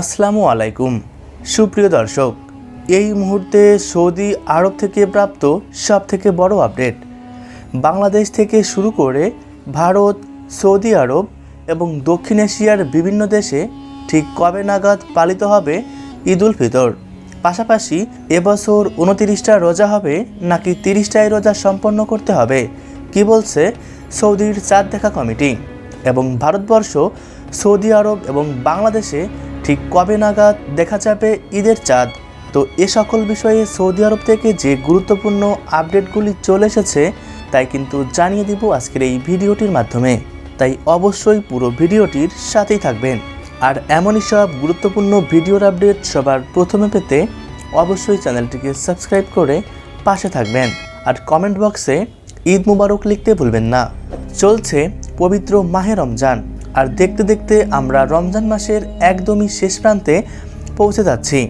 আসসালামু আলাইকুম। সুপ্রিয় দর্শক, এই মুহূর্তে সৌদি আরব থেকে প্রাপ্ত সব থেকে বড় আপডেট। বাংলাদেশ থেকে শুরু করে ভারত, সৌদি আরব এবং দক্ষিণ এশিয়ার বিভিন্ন দেশে ঠিক কবে নাগাদ পালিত হবে ঈদ উল ফিতর? পাশাপাশি এবছর উনতিরিশটা রোজা হবে নাকি তিরিশটাই রোজা সম্পন্ন করতে হবে? কি বলছে সৌদির চাঁদ দেখা কমিটি? এবং ভারতবর্ষ, সৌদি আরব এবং বাংলাদেশে ঠিক কবে নাগাদ দেখা যাবে ঈদের চাঁদ? তো এ সকল বিষয়ে সৌদি আরব থেকে যে গুরুত্বপূর্ণ আপডেটগুলি চলে এসেছে, তাই কিন্তু জানিয়ে দিব আজকের এই ভিডিওটির মাধ্যমে। তাই অবশ্যই পুরো ভিডিওটির সাথেই থাকবেন। আর এমনই সব গুরুত্বপূর্ণ ভিডিওর আপডেট সবার প্রথমে পেতে অবশ্যই চ্যানেলটিকে সাবস্ক্রাইব করে পাশে থাকবেন। আর কমেন্ট বক্সে ঈদ মুবারক লিখতে ভুলবেন না। চলছে পবিত্র মাহে রমজান। আর দেখতে দেখতে আমরা রমজান মাসের একদমই শেষ প্রান্তে পৌঁছে যাচ্ছি।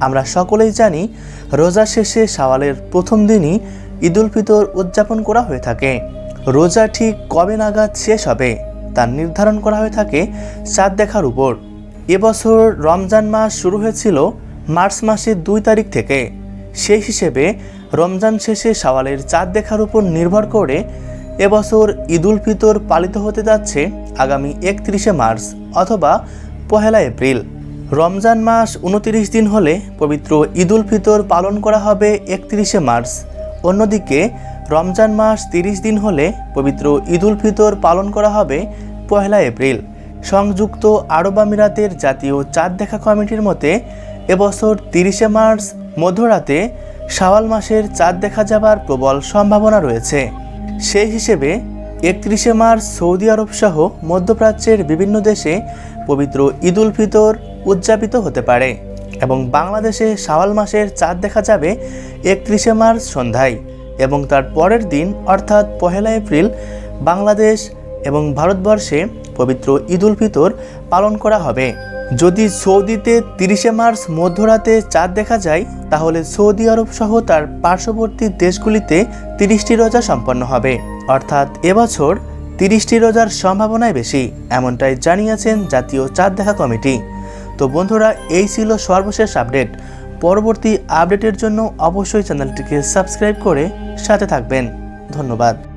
আমরা সকলেই জানি, রোজা শেষে শাওয়ালের প্রথম দিনই ঈদ উল ফিতর উদযাপন করা হয়ে থাকে। রোজা ঠিক কবে নাগাদ শেষ হবে তা নির্ধারণ করা হয়ে থাকে চাঁদ দেখার উপর। এবছর রমজান মাস শুরু হয়েছিল মার্চ মাসের দুই তারিখ থেকে। সেই হিসেবে রমজান শেষে শাওয়ালের চাঁদ দেখার উপর নির্ভর করে এবছর ঈদ উল ফিতর পালিত হতে যাচ্ছে আগামী একত্রিশে মার্চ অথবা পহেলা এপ্রিল। রমজান মাস উনতিরিশ দিন হলে পবিত্র ঈদ উল ফিতর পালন করা হবে একত্রিশে মার্চ। অন্যদিকে, রমজান মাস তিরিশ দিন হলে পবিত্র ঈদ উল ফিতর পালন করা হবে পহেলা এপ্রিল। সংযুক্ত আরব আমিরাতের জাতীয় চাঁদ দেখা কমিটির মতে, এবছর তিরিশে মার্চ মধ্যরাতে শাওয়াল মাসের চাঁদ দেখা যাবার প্রবল সম্ভাবনা রয়েছে। সেই হিসেবে একত্রিশে মার্চ সৌদি আরব সহ মধ্যপ্রাচ্যের বিভিন্ন দেশে পবিত্র ঈদ উল ফিতর উদযাপিত হতে পারে এবং বাংলাদেশে শাওয়াল মাসের চাঁদ দেখা যাবে একত্রিশে মার্চ সন্ধ্যায় এবং তার পরের দিন, অর্থাৎ পহেলা এপ্রিল, বাংলাদেশ এবং ভারতবর্ষে পবিত্র ঈদ উল ফিতর পালন করা হবে। যদি সৌদিতে তিরিশে মার্চ মধ্যরাতে চাঁদ দেখা যায়, তাহলে সৌদি আরব সহ তার পার্শ্ববর্তী দেশগুলিতে তিরিশটি রোজা সম্পন্ন হবে। অর্থাৎ এবছর তিরিশটি রোজার সম্ভাবনাই বেশি, এমনটাই জানিয়েছেন জাতীয় চাঁদ দেখা কমিটি। তো বন্ধুরা, এই ছিল সর্বশেষ আপডেট। পরবর্তী আপডেটের জন্য অবশ্যই চ্যানেলটিকে সাবস্ক্রাইব করে সাথে থাকবেন। ধন্যবাদ।